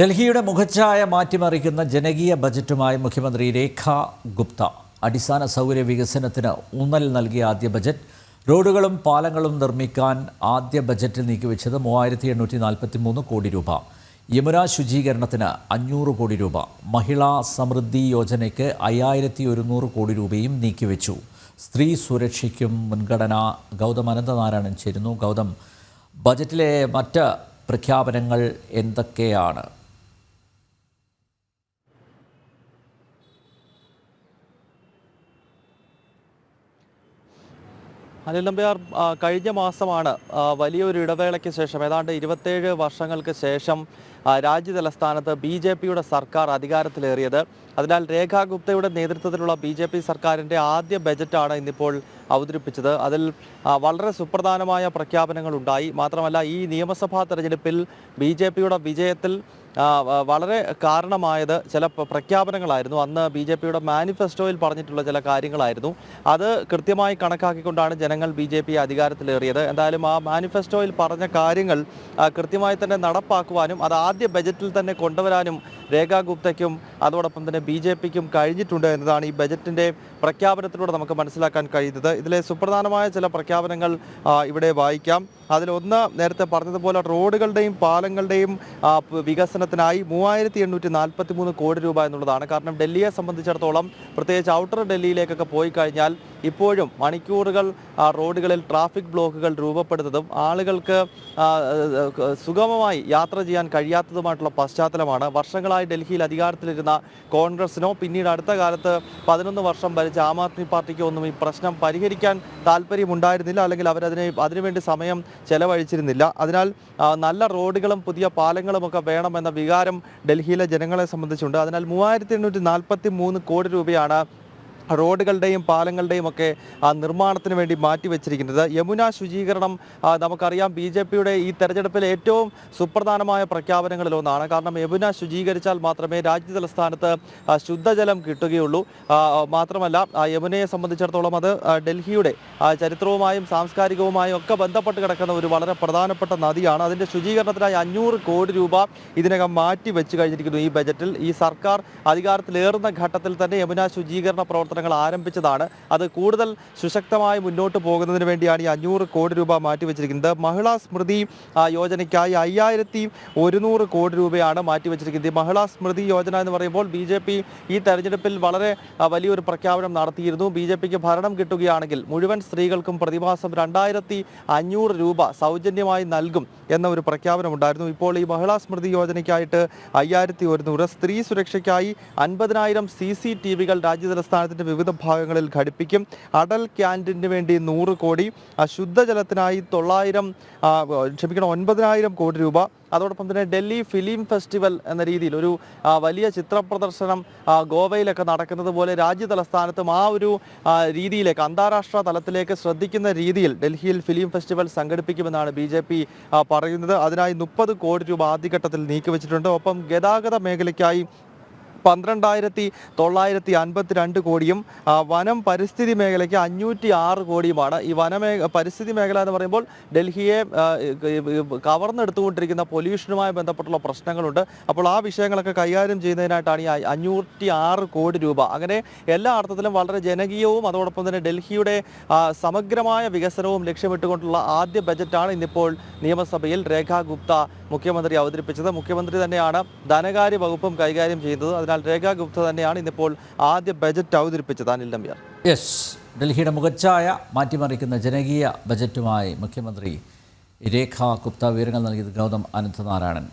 ഡൽഹിയുടെ മുഖച്ഛായ മാറ്റിമറിക്കുന്ന ജനകീയ ബജറ്റുമായി മുഖ്യമന്ത്രി രേഖ ഗുപ്ത. അടിസ്ഥാന സൗകര്യ വികസനത്തിന് ഊന്നൽ നൽകിയ ആദ്യ ബജറ്റ്. റോഡുകളും പാലങ്ങളും നിർമ്മിക്കാൻ ആദ്യ ബജറ്റിൽ നീക്കിവെച്ചത് മൂവായിരത്തി എണ്ണൂറ്റി നാൽപ്പത്തി മൂന്ന് കോടി രൂപ. യമുന ശുചീകരണത്തിന് അഞ്ഞൂറ് കോടി രൂപ. മഹിളാ സമൃദ്ധി യോജനയ്ക്ക് അയ്യായിരത്തി ഒരുന്നൂറ് കോടി രൂപയും നീക്കിവെച്ചു. സ്ത്രീ സുരക്ഷയ്ക്കും മുൻഗണന. ഗൗതം അനന്തനാരായണൻ ചേരുന്നു. ഗൗതം ബജറ്റിലെ മറ്റ് പ്രഖ്യാപനങ്ങൾ എന്തൊക്കെയാണ്? അനിൽ നമ്പ്യാർ കഴിഞ്ഞ മാസമാണ് വലിയൊരു ഇടവേളയ്ക്ക് ശേഷം ഏതാണ്ട് ഇരുപത്തേഴ് വർഷങ്ങൾക്ക് ശേഷം രാജ്യ തലസ്ഥാനത്ത് ബി ജെ പിയുടെ സർക്കാർ അധികാരത്തിലേറിയത്. അതിനാൽ രേഖാ ഗുപ്തയുടെ നേതൃത്വത്തിലുള്ള ബി ജെ പി സർക്കാരിന്റെ ആദ്യ ബജറ്റാണ് ഇന്നിപ്പോൾ അവതരിപ്പിച്ചത്. അതിൽ വളരെ സുപ്രധാനമായ പ്രഖ്യാപനങ്ങളുണ്ടായി മാത്രമല്ല ഈ നിയമസഭാ തെരഞ്ഞെടുപ്പിൽ ബി ജെ പിയുടെ വിജയത്തിൽ വളരെ കാരണമായത് ചില പ്രഖ്യാപനങ്ങളായിരുന്നു. അന്ന് ബി ജെ പിയുടെ മാനിഫെസ്റ്റോയിൽ പറഞ്ഞിട്ടുള്ള ചില കാര്യങ്ങളായിരുന്നു. അത് കൃത്യമായി കണക്കാക്കിക്കൊണ്ടാണ് ജനങ്ങൾ ബി ജെ പി അധികാരത്തിലേറിയത്. എന്തായാലും ആ മാനിഫെസ്റ്റോയിൽ പറഞ്ഞ കാര്യങ്ങൾ കൃത്യമായി തന്നെ നടപ്പാക്കുവാനും അത് ആദ്യ ബജറ്റിൽ തന്നെ കൊണ്ടുവരാനും രേഖാ ഗുപ്തയ്ക്കും അതോടൊപ്പം തന്നെ ബി ജെ പിക്കും കഴിഞ്ഞിട്ടുണ്ട് എന്നതാണ് ഈ ബജറ്റിന്റെ പ്രഖ്യാപനത്തിലൂടെ നമുക്ക് മനസ്സിലാക്കാൻ കഴിയുന്നത്. ഇതിലെ സുപ്രധാനമായ ചില പ്രഖ്യാപനങ്ങൾ ഇവിടെ വായിക്കാം. അതിലൊന്ന് നേരത്തെ പറഞ്ഞതുപോലെ റോഡുകളുടെയും പാലങ്ങളുടെയും പ് വികസനത്തിനായി മൂവായിരത്തി എണ്ണൂറ്റി നാൽപ്പത്തി മൂന്ന് കോടി രൂപ എന്നുള്ളതാണ്. കാരണം ഡൽഹിയെ സംബന്ധിച്ചിടത്തോളം പ്രത്യേകിച്ച് ഔട്ടർ ഡൽഹിയിലേക്കൊക്കെ പോയി കഴിഞ്ഞാൽ ഇപ്പോഴും മണിക്കൂറുകൾ റോഡുകളിൽ ട്രാഫിക് ബ്ലോക്കുകൾ രൂപപ്പെടുന്നതും ആളുകൾക്ക് സുഗമമായി യാത്ര ചെയ്യാൻ കഴിയാത്തതുമായിട്ടുള്ള പശ്ചാത്തലമാണ്. വർഷങ്ങളായി ഡൽഹിയിൽ അധികാരത്തിലിരുന്ന കോൺഗ്രസിനോ പിന്നീട് അടുത്ത കാലത്ത് പതിനൊന്ന് വർഷം ഭരിച്ച ആം ആദ്മി പാർട്ടിക്കോ ഒന്നും ഈ പ്രശ്നം പരിഹരിക്കാൻ താല്പര്യമുണ്ടായിരുന്നില്ല അല്ലെങ്കിൽ അവരതിനെ അതിനുവേണ്ടി സമയം ചെലവഴിച്ചിരുന്നില്ല. അതിനാൽ നല്ല റോഡുകളും പുതിയ പാലങ്ങളും ഒക്കെ വേണമെന്ന വികാരം ഡൽഹിയിലെ ജനങ്ങളെ സംബന്ധിച്ചുണ്ട്. അതിനാൽ മൂവായിരത്തി കോടി രൂപയാണ് റോഡുകളുടെയും പാലങ്ങളുടെയും ഒക്കെ നിർമ്മാണത്തിന് വേണ്ടി മാറ്റിവെച്ചിരിക്കുന്നത്. യമുന ശുചീകരണം നമുക്കറിയാം ബി ജെ പിയുടെ ഈ തെരഞ്ഞെടുപ്പിൽ ഏറ്റവും സുപ്രധാനമായ പ്രഖ്യാപനങ്ങളിൽ ഒന്നാണ് കാരണം യമുന ശുചീകരിച്ചാൽ മാത്രമേ രാജ്യ തലസ്ഥാനത്ത് ശുദ്ധജലം കിട്ടുകയുള്ളൂ. മാത്രമല്ല യമുനയെ സംബന്ധിച്ചിടത്തോളം അത് ഡൽഹിയുടെ ചരിത്രവുമായും സാംസ്കാരികവുമായും ഒക്കെ ബന്ധപ്പെട്ട് കിടക്കുന്ന ഒരു വളരെ പ്രധാനപ്പെട്ട നദിയാണ്. അതിന്റെ ശുചീകരണത്തിനായി അഞ്ഞൂറ് കോടി രൂപ ഇതിനകം മാറ്റി വെച്ച് കഴിഞ്ഞിരിക്കുന്നു ഈ ബജറ്റിൽ. ഈ സർക്കാർ അധികാരത്തിലേറുന്ന ഘട്ടത്തിൽ തന്നെ യമുന ശുചീകരണ പ്രവർത്തനങ്ങൾ ആരംഭിച്ചതാണ്. അത് കൂടുതൽ സുശക്തമായി മുന്നോട്ട് പോകുന്നതിന് വേണ്ടിയാണ് ഈ അഞ്ഞൂറ് കോടി രൂപ മാറ്റിവെച്ചിരിക്കുന്നത്. മഹിളാ സ്മൃതി യോജനയ്ക്കായി അയ്യായിരത്തി ഒരുന്നൂറ് കോടി രൂപയാണ് മാറ്റിവെച്ചിരിക്കുന്നത്. ഈ മഹിളാ സ്മൃതി യോജന എന്ന് പറയുമ്പോൾ ബി ജെ പി ഈ തെരഞ്ഞെടുപ്പിൽ വളരെ വലിയൊരു പ്രഖ്യാപനം നടത്തിയിരുന്നു. ബി ജെ പിക്ക് ഭരണം കിട്ടുകയാണെങ്കിൽ മുഴുവൻ സ്ത്രീകൾക്കും പ്രതിമാസം രണ്ടായിരത്തി അഞ്ഞൂറ് രൂപ സൗജന്യമായി നൽകും എന്ന ഒരു പ്രഖ്യാപനം ഉണ്ടായിരുന്നു. ഇപ്പോൾ ഈ മഹിളാ സ്മൃതി യോജനയ്ക്കായിട്ട് അയ്യായിരത്തി ഒരുന്നൂറ്. സ്ത്രീ സുരക്ഷയ്ക്കായി അൻപതിനായിരം സി സി ടി വികൾ രാജ്യതലസ്ഥാനത്തിന്റെ വിവിധ ഭാഗങ്ങളിൽ ഘടിപ്പിക്കും. അടൽ ക്യാന്റീന് വേണ്ടി നൂറ് കോടി. ശുദ്ധജലത്തിനായി തൊള്ളായിരം ക്ഷമിക്കണം ഒൻപതിനായിരം കോടി രൂപ. അതോടൊപ്പം തന്നെ ഡൽഹി ഫിലിം ഫെസ്റ്റിവൽ എന്ന രീതിയിൽ ഒരു വലിയ ചിത്ര പ്രദർശനം ഗോവയിലൊക്കെ നടക്കുന്നത് പോലെ രാജ്യ തലസ്ഥാനത്തും ആ ഒരു രീതിയിലേക്ക് അന്താരാഷ്ട്ര തലത്തിലേക്ക് ശ്രദ്ധിക്കുന്ന രീതിയിൽ ഡൽഹിയിൽ ഫിലിം ഫെസ്റ്റിവൽ സംഘടിപ്പിക്കുമെന്നാണ് ബി ജെ പി പറയുന്നത്. അതിനായി മുപ്പത് കോടി രൂപ ആദ്യഘട്ടത്തിൽ നീക്കിവെച്ചിട്ടുണ്ട്. ഒപ്പം ഗതാഗത മേഖലയ്ക്കായി പന്ത്രണ്ടായിരത്തി തൊള്ളായിരത്തി അൻപത്തിരണ്ട് കോടിയും വനം പരിസ്ഥിതി മേഖലയ്ക്ക് അഞ്ഞൂറ്റി ആറ് കോടിയുമാണ്. ഈ വനമേ പരിസ്ഥിതി മേഖല എന്ന് പറയുമ്പോൾ ഡൽഹിയെ കവർന്നെടുത്തുകൊണ്ടിരിക്കുന്ന പൊല്യൂഷനുമായി ബന്ധപ്പെട്ടുള്ള പ്രശ്നങ്ങളുണ്ട്. അപ്പോൾ ആ വിഷയങ്ങളൊക്കെ കൈകാര്യം ചെയ്യുന്നതിനായിട്ടാണ് ഈ അഞ്ഞൂറ്റി ആറ് കോടി രൂപ. അങ്ങനെ എല്ലാ അർത്ഥത്തിലും വളരെ ജനകീയവും അതോടൊപ്പം തന്നെ ഡൽഹിയുടെ സമഗ്രമായ വികസനവും ലക്ഷ്യമിട്ടുകൊണ്ടുള്ള ആദ്യ ബജറ്റാണ് ഇന്നിപ്പോൾ നിയമസഭയിൽ രേഖാ ഗുപ്ത മുഖ്യമന്ത്രി അവതരിപ്പിച്ചത്. മുഖ്യമന്ത്രി തന്നെയാണ് ധനകാര്യ വകുപ്പും കൈകാര്യം ചെയ്യുന്നത് അതിനാൽ രേഖാ ഗുപ്ത തന്നെയാണ് ഇന്നിപ്പോൾ ആദ്യ ബജറ്റ് അവതരിപ്പിച്ചത്. അനിൽ നമ്പ്യാർ. യെസ് ഡൽഹിയുടെ മുഖച്ഛായ മാറ്റിമറിക്കുന്ന ജനകീയ ബജറ്റുമായി മുഖ്യമന്ത്രി രേഖ ഗുപ്ത വിവരങ്ങൾ നൽകിയത് ഗൗതം അനന്തനാരായണൻ.